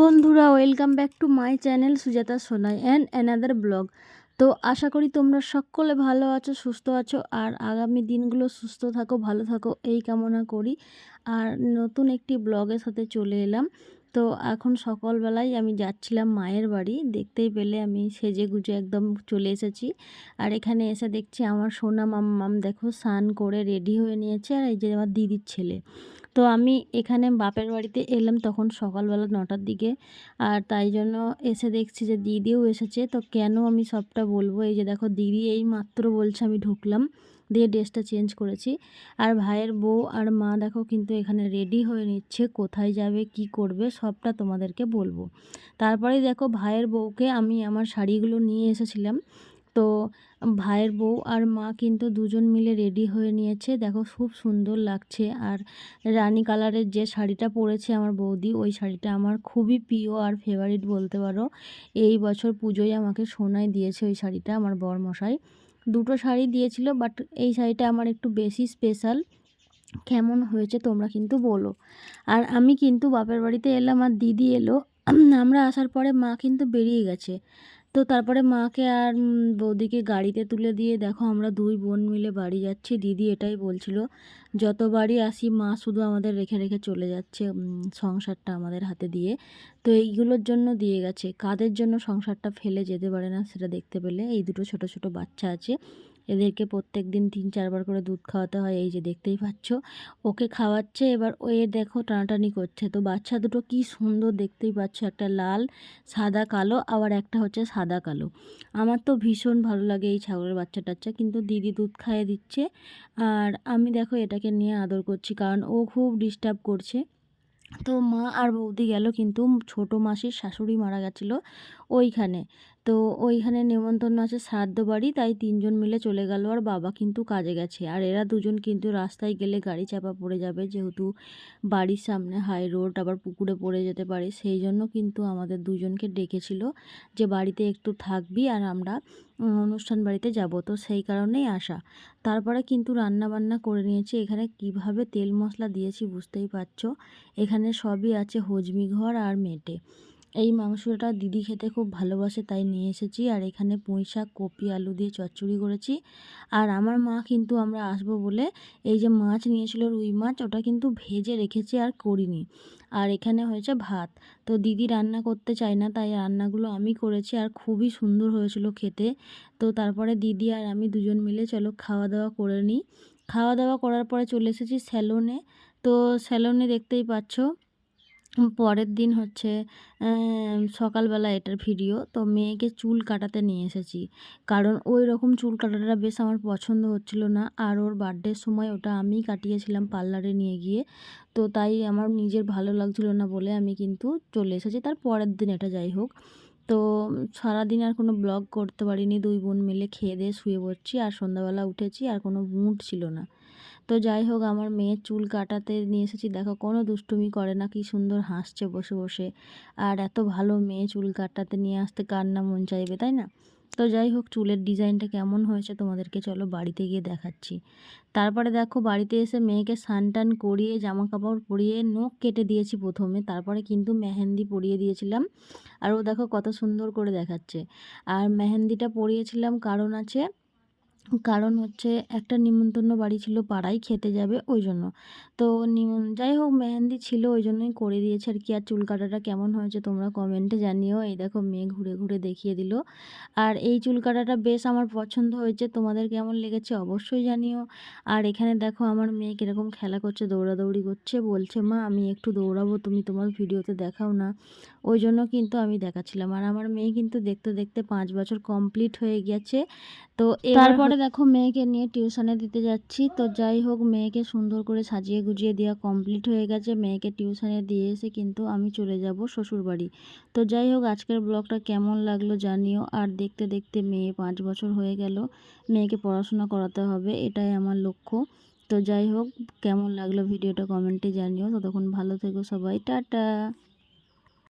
বন্ধুরা welcome back to my channel Sujata Sonai and another blog তো আশা করি তোমরা সকলে ভালো আছো, সুস্থ আছো, আর আগামী দিনগুলো সুস্থ থাকো, ভালো থাকো, এই কামনা করি। আর নতুন একটি ব্লগের সাথে চলে এলাম। তো এখন সকালবেলায় আমি যাচ্ছিলাম মায়ের বাড়ি, দেখতেই পেলে আমি সেজে গুজে একদম চলে এসেছি। আর এখানে এসে দেখছি আমার সোনা মাম্মাম দেখো, স্নান করে রেডি হয়ে নিয়েছে, আর এই যে আমার দিদির ছেলে। তো আমি এখানে বাপের বাড়িতে এলাম তখন সকালবেলা নটার দিকে। আর তাই জন্য এসে দেখছি যে দিদিও এসেছে। তো কেন আমি সবটা বলব? এই যে দেখো, দিদি এই মাত্র বলছে আমি ঢুকলাম। দিয়ে ড্রেসটা চেঞ্জ করেছি। আর ভাইয়ের বউ আর মা দেখো কিন্তু এখানে রেডি হয়ে নিচ্ছে। কোথায় যাবে, কি করবে, সবটা তোমাদেরকে বলব। তারপরে দেখো ভাইয়ের বউকে আমি আমার শাড়িগুলো নিয়ে এসেছিলাম। তো ভাইয়ের বউ আর মা কিন্তু দুজন মিলে রেডি হয়ে নিয়েছে। দেখো খুব সুন্দর লাগছে। আর রানী কালারের যে শাড়িটা পরেছে আমার বৌদি, ওই শাড়িটা আমার খুবই প্রিয় আর ফেভারিট বলতে পারো। এই বছর পুজোয় আমাকে সোনায় দিয়েছে ওই শাড়িটা আমার বরমশাই। দুটো শাড়ি দিয়েছিল বাট এই শাড়িটা আমার একটু বেশি স্পেশাল কেমন হয়েছে তোমরা কিন্তু বলো। আর আমি কিন্তু বাপের বাড়িতে এলাম, আর দিদি এলো। আমরা আসার পরে মা কিন্তু বেরিয়ে গেছে। তো তারপরে মাকে আর বৌদিকে গাড়িতে তুলে দিয়ে, দেখো, আমরা দুই বোন মিলে বাড়ি যাচ্ছি। দিদি এটাই বলছিল যত বাড়ি আসি, মা শুধু আমাদের রেখে রেখে চলে যাচ্ছে সংসারটা আমাদের হাতে দিয়ে। তো এইগুলোর জন্য দিয়ে গেছে। কাদের জন্য সংসারটা ফেলে যেতে পারে না, সেটা দেখতে পেলে এই দুটো ছোট ছোট বাচ্চা আছে। এদেরকে প্রত্যেক দিন তিন, চারবার করে দুধ খাওয়াতে হয়। এই যে দেখতেই পাচ্ছ, ওকে খাওয়াচ্ছে। এবার ও এ দেখো টানাটানি করছে। তো বাচ্চা দুটো কি সুন্দর দেখতেই পাচ্ছ। একটা লাল, সাদা, কালো, আবার একটা হচ্ছে সাদা, কালো। আমার তো ভীষণ ভালো লাগে এই ছাগলের বাচ্চা টাচ্চা, কিন্তু দিদি দুধ খাইয়ে দিচ্ছে। আর আমি দেখো এটাকে নিয়ে আদর করছি, কারণ ও খুব ডিস্টার্ব করছে। তো মা আর বৌদি গেল, কিন্তু ছোটো মাসির শাশুড়ি মারা গেছিল ওইখানে। তো ওইখানে নেমন্তন্ন আছে শ্রাদ্ধ বাড়ি, তাই তিনজন মিলে চলে গেল আর বাবা কিন্তু কাজে গেছে। আর এরা দুজন কিন্তু রাস্তায় গেলে গাড়ি চাপা পড়ে যাবে, যেহেতু বাড়ির সামনে হাই রোড আবার পুকুরে পড়ে যেতে পারে। সেই জন্য কিন্তু আমাদের দুজনকে ডেকেছিল যে, বাড়িতে একটু থাকবি আর আমরা অনুষ্ঠান বাড়িতে যাব। তো সেই কারণেই আসা। তারপরে কিন্তু রান্না বান্না করে নিয়েছি। এখানে কীভাবে তেল মশলা দিয়েছি বুঝতেই পারছ? এখানে সবই আছে হজমি ঘর আর মেটে। এই মাংসটা দিদি খেতে খুব ভালোবাসে, তাই নিয়ে এসেছি। আর এখানে পুঁই শাক, কপি, আলু দিয়ে চচ্চড়ি করেছি। আর আমার মা কিন্তু আমরা আসব বলে এই যে মাছ নিয়েছিল রুই মাছ, ওটা কিন্তু ভেজে রেখেছি আর করিনি। আর এখানে হয়েছে ভাত। তো দিদি রান্না করতে চায় না, তাই রান্নাগুলো আমি করেছি আর খুবই সুন্দর হয়েছিল খেতে। তো তারপরে দিদি আর আমি দুজন মিলে চলো খাওয়া দাওয়া করে নিই। খাওয়া দাওয়া করার পরে চলে এসেছি স্যালনে। তো স্যালনে দেখতেই পাচ্ছ পরের দিন হচ্ছে সকালবেলা এটার ভিডিও। তো মেয়েকে চুল কাটাতে নিয়ে এসেছি। কারণ ওই রকম চুল কাটাটা বেশ আমার পছন্দ হচ্ছিল না। আর ওর বার্থডের সময় ওটা আমিই কাটিয়েছিলাম পার্লারে নিয়ে গিয়ে। তো তাই আমার নিজের ভালো লাগছিল না বলে আমি কিন্তু চলে এসেছি। তার পরের দিন এটা যাই হোক। তো সারাদিন আর কোনো ব্লগ করতে পারিনি। দুই বোন মিলে খেয়ে দিয়ে শুয়ে পড়ছি। আর সন্ধ্যাবেলা উঠেছি। আর কোনো মুড ছিল না। তো যাই হোক, আমার মেয়ের চুল কাটাতে নিয়ে এসেছি। দেখো, কোনো দুষ্টুমি করে না, কি সুন্দর হাসছে বসে বসে। আর এত ভালো মেয়ে চুল কাটাতে নিয়ে আসতে কার না মন চাইবে, তাই না? তো যাই হোক, চুলের ডিজাইনটা কেমন হয়েছে তোমাদেরকে চলো বাড়িতে গিয়ে দেখাচ্ছি। তারপরে দেখো, বাড়িতে এসে মেয়েকে টান করিয়ে জামা কাপড় পরিয়ে নখ কেটে দিয়েছি প্রথমে। তারপরে কিন্তু মেহেন্দি পরিয়ে দিয়েছিলাম। আর ও দেখো কত সুন্দর করে দেখাচ্ছে। আর মেহেন্দিটা পরিয়েছিলাম কারণ আছে কারণ হচ্ছে একটা নিমন্ত্রণ বাড়ি ছিল পাড়ায় খেতে যাবে ওই জন্য। তো যাই হোক মেহেন্দি ছিল ওই জন্যই করে দিয়েছে আর কি। আর চুল কাটাটা কেমন হয়েছে তোমরা কমেন্টে জানিও। এই দেখো মেয়ে ঘুরে ঘুরে দেখিয়ে দিল। আর এই চুল কাটাটা বেশ আমার পছন্দ হয়েছে। তোমাদের কেমন লেগেছে অবশ্যই জানিও। আর এখানে দেখো আমার মেয়ে কীরকম খেলা করছে, দৌড়াদৌড়ি করছে। বলছে, মা, আমি একটু দৌড়াবো, তুমি তোমার ভিডিওতে দেখাও না। ওই জন্য কিন্তু আমি দেখাচ্ছিলাম। আর আমার মেয়ে কিন্তু দেখতে দেখতে পাঁচ বছর কমপ্লিট হয়ে গেছে। তো তারপরে দেখো মেয়েকে নিয়ে টিউশনে দিতে যাচ্ছি। তো যাই হোক, মেয়েকে সুন্দর করে সাজিয়ে গুজিয়ে দেওয়া কমপ্লিট হয়ে গেছে। মেয়েকে টিউশনে দিয়ে এসে কিন্তু আমি চলে যাব শ্বশুরবাড়ি। তো যাই হোক, আজকের ব্লগটা কেমন লাগল জানিও। আর দেখতে দেখতে মেয়ে পাঁচ বছর হয়ে গেল, মেয়েকে পড়াশোনা করাতে হবে, এটাই আমার লক্ষ্য। তো যাই হোক, কেমন লাগল ভিডিওটা কমেন্টে জানিও। ততক্ষণ ভালো থেকো সবাই। টাটা!